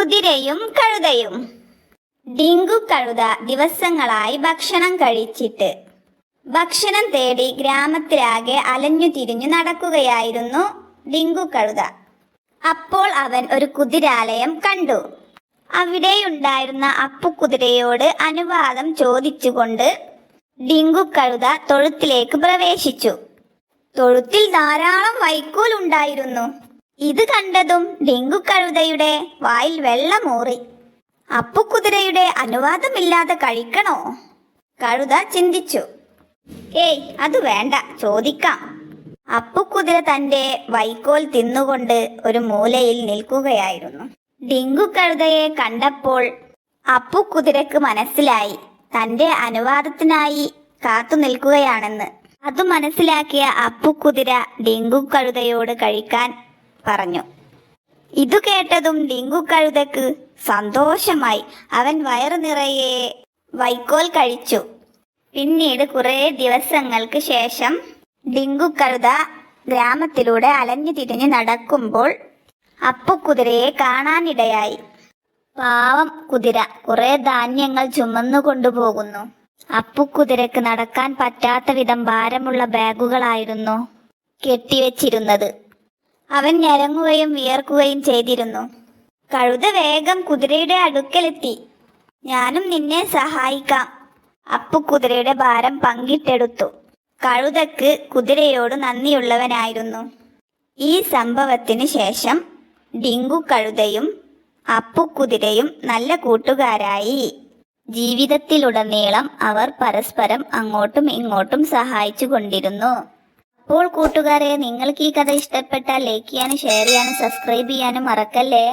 കുതിരയും കഴുതയും. ഡിങ്കു കഴുത ദിവസങ്ങളായി ഭക്ഷണം കഴിച്ചിട്ട്. ഭക്ഷണം തേടി ഗ്രാമത്തിലാകെ അലഞ്ഞു തിരിഞ്ഞു നടക്കുകയായിരുന്നു ഡിങ്കു കഴുത. അപ്പോൾ അവൻ ഒരു കുതിരാലയം കണ്ടു. അവിടെയുണ്ടായിരുന്ന അപ്പുകുതിരയോട് അനുവാദം ചോദിച്ചുകൊണ്ട് ഡിങ്കു കഴുത തൊഴുത്തിലേക്ക് പ്രവേശിച്ചു. തൊഴുത്തിൽ ധാരാളം വൈക്കോൽ ഉണ്ടായിരുന്നു ഇത് കണ്ടതും ഡിങ്കു കഴുതയുടെ വായിൽ വെള്ളമൂറി അപ്പുക്കുതിരയുടെ അനുവാദമില്ലാതെ കഴിക്കണോ? കഴുത ചിന്തിച്ചു. ഏയ് അത് വേണ്ട ചോദിക്കാം. അപ്പുക്കുതിര തന്റെ വൈക്കോൽ തിന്നുകൊണ്ട് ഒരു മൂലയിൽ നിൽക്കുകയായിരുന്നു. ഡിങ്കു കഴുതയെ കണ്ടപ്പോൾ അപ്പുക്കുതിരക്ക് മനസ്സിലായി തന്റെ അനുവാദത്തിനായി കാത്തു നിൽക്കുകയാണെന്ന്. അത് മനസ്സിലാക്കിയ അപ്പുക്കുതിര ഡിങ്കു കഴുതയോട് കഴിക്കാൻ പറഞ്ഞു. ഇതു കേട്ടതും ഡിങ്കു കഴുതക്ക് സന്തോഷമായി. അവൻ വയറു നിറയെ വൈക്കോൽ കഴിച്ചു. പിന്നീട് കുറേ ദിവസങ്ങൾക്ക് ശേഷം ഡിങ്കു കഴുത ഗ്രാമത്തിലൂടെ അലഞ്ഞു തിരിഞ്ഞ് നടക്കുമ്പോൾ അപ്പുകുതിരയെ കാണാനിടയായി. പാവം കുതിര കുറെ ധാന്യങ്ങൾ ചുമന്നു കൊണ്ടുപോകുന്നു. അപ്പുകുതിരക്ക് നടക്കാൻ പറ്റാത്ത വിധം ഭാരമുള്ള ബാഗുകളായിരുന്നു കെട്ടിവെച്ചിരുന്നത്. അവൻ ഞരങ്ങുകയും വിയർക്കുകയും ചെയ്തിരുന്നു. കഴുത വേഗം കുതിരയുടെ അടുക്കലെത്തി. ഞാനും നിന്നെ സഹായിക്കാം. അപ്പു കുതിരയുടെ ഭാരം പങ്കിട്ടെടുത്തു. കഴുതക്ക് കുതിരയോട് നന്ദിയുള്ളവനായിരുന്നു. ഈ സംഭവത്തിന് ശേഷം ഡിങ്കു കഴുതയും അപ്പു കുതിരയും നല്ല കൂട്ടുകാരായി. ജീവിതത്തിലുടനീളം അവർ പരസ്പരം അങ്ങോട്ടും ഇങ്ങോട്ടും സഹായിച്ചു കൊണ്ടിരുന്നു അപ്പോൾ കൂട്ടുകാരെ നിങ്ങൾക്ക് ഈ കഥ ഇഷ്ടപ്പെട്ടാൽ ലൈക്ക് ചെയ്യാനും ഷെയർ ചെയ്യാനും സബ്സ്ക്രൈബ് ചെയ്യാനും മറക്കല്ലേ?